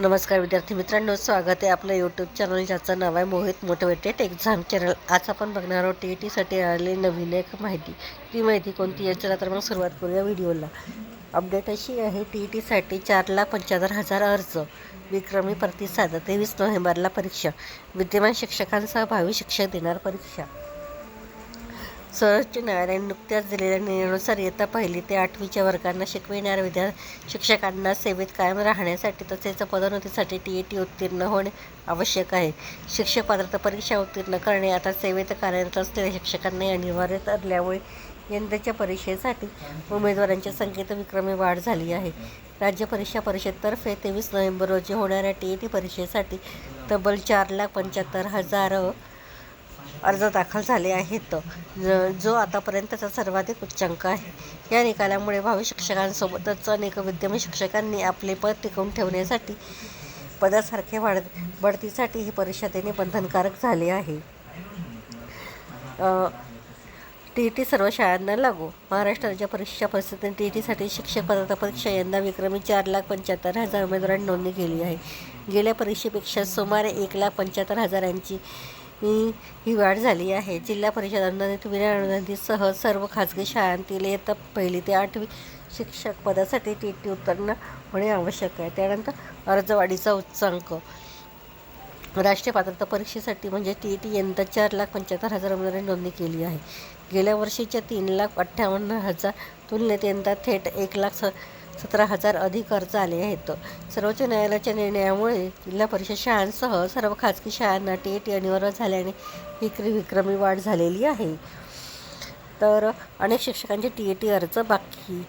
नमस्कार विद्यार्थी मित्रांनो स्वागत आहे आपलं यूट्यूब चॅनल ज्याचं नाव आहे मोहित मोटिवेटेड एक्झाम चॅनल आज आपण बघणार आहोत टी ई टीसाठी आलेली नवीन एक माहिती. ती माहिती कोणती आहे? चला तर मग सुरुवात करूया व्हिडिओला. अपडेट अशी आहे टी ई टीसाठी चार लाख पंच्याहत्तर हजार अर्ज. विक्रमी प्रतिसाद तेवीस नोव्हेंबरला परीक्षा. विद्यमान शिक्षकांसह भावी शिक्षक देणार परीक्षा. सर्वोच्च न्यायालयाने नुकत्याच दिलेल्या निर्णयानुसार इयत्ता पहिली ते आठवीच्या वर्गांना शिकविणाऱ्या विद्या शिक्षकांना सेवेत कायम राहण्यासाठी तसेच पदोन्नतीसाठी टी ए टी उत्तीर्ण होणे आवश्यक आहे. शिक्षक पात्रता परीक्षा उत्तीर्ण करणे आता सेवेत कार्यरत असलेल्या शिक्षकांना अनिवार्य ठरल्यामुळे यंदाच्या परीक्षेसाठी उमेदवारांच्या संख्येत विक्रमी वाढ झाली आहे. राज्य परीक्षा परिषदेतर्फे तेवीस नोव्हेंबर रोजी होणाऱ्या टी ए टी परीक्षेसाठी तब्बल चार लाख पंच्याहत्तर हजार अर्ज दाखल झाले आहेत. ज- जो आतापर्यंतचा सर्वाधिक उच्चांक आहे. या निकालामुळे भावी शिक्षकांसोबतच अनेक विद्यमान शिक्षकांनी आपले पद टिकवून ठेवण्यासाठी पदासारखे वाढ बढतीसाठी ही परीक्षा देणे बंधनकारक झाले आहे. टी ई टी सर्व शाळांना लागू. महाराष्ट्र राज्य परीक्षा परिषदेने टी ई टीसाठी शिक्षक पदार्थ परीक्षा यंदा विक्रमी चार लाख पंच्याहत्तर हजार उमेदवारांनी नोंदणी केली आहे. गेल्या परीक्षेपेक्षा सुमारे एक लाख पंच्याहत्तर हजारांची ही ही वाढ झाली आहे. जिल्हा परिषद अनुदानित विना अनुदानितसह सर्व खाजगी शाळांतील इयत्ता पहिली ते आठवी शिक्षक पदासाठी टी टी उत्तीर्ण होणे आवश्यक आहे. त्यानंतर अर्जवाढीचा उच्चांक. राष्ट्रीय पात्रता परीक्षेसाठी म्हणजे टी ई टी यंदा चार लाख पंच्याहत्तर हजार उमेदवारांनी नोंदणी केली आहे. गेल्या वर्षीच्या तीन लाख अठ्ठावन्न हजार तुलनेत यंदा थेट एक लाख स सतरा हजार अधिक अर्ज आले आहेत. सर्वोच्च न्यायालयाच्या निर्णयामुळे जिल्हा परिषद शाळांसह सर्व खाजगी शाळांना टी ए टी अनिवार्य झाल्याने विक्री विक्रमी वाढ झालेली आहे. तर अनेक शिक्षकांचे टी ए टी अर्ज बाकी.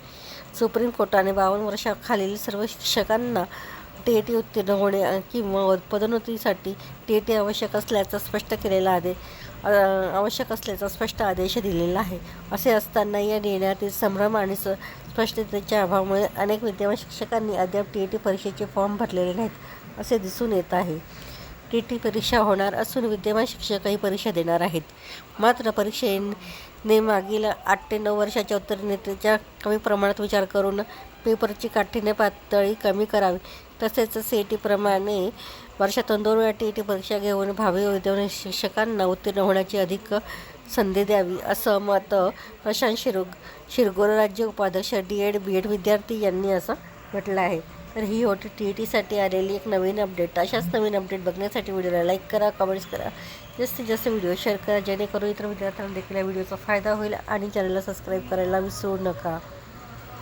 सुप्रीम कोर्टाने बावन्न वर्षाखालील सर्व शिक्षकांना टी ए टी उत्तीर्ण होणे किंवा पदोन्नतीसाठी टी ए टी आवश्यक असल्याचं स्पष्ट केलेला आदेश आवश्यक असल्याचा स्पष्ट आदेश दिलेला आहे. असे असताना या निर्णयातील संभ्रम आणि स स्पष्टतेच्या अभावामुळे अनेक विद्यमान शिक्षकांनी अद्याप टी ए टी परीक्षेचे फॉर्म भरलेले नाहीत असे दिसून येत आहे. टी टी परीक्षा होणार असून विद्यमान शिक्षकही परीक्षा देणार आहेत. मात्र परीक्षेने मागील आठ ते नऊ वर्षाच्या उत्तरनेतेच्या कमी प्रमाणात विचार करून पेपरची काठीण्य पातळी कमी करावी तसेच सी टीप्रमाणे वर्षातून दोन वेळा टी ई टी परीक्षा घेऊन भावी उद्योग शिक्षकांना उत्तीर्ण होण्याची अधिक संधी द्यावी असं मत प्रशांत शिरोग शिरगोर राज्य उपाध्यक्ष डी एड बी एड विद्यार्थी यांनी असं म्हटलं आहे. तर ही होती टी ई टीसाठी आलेली एक नवीन अपडेट. अशाच नवीन अपडेट बघण्यासाठी व्हिडिओला लाईक करा कमेंट्स करा. जास्तीत जास्त व्हिडिओ शेअर करा जेणेकरून इतर विद्यार्थ्यांना देखील या व्हिडिओचा फायदा होईल आणि चॅनलला सबस्क्राईब करायला विसरू नका.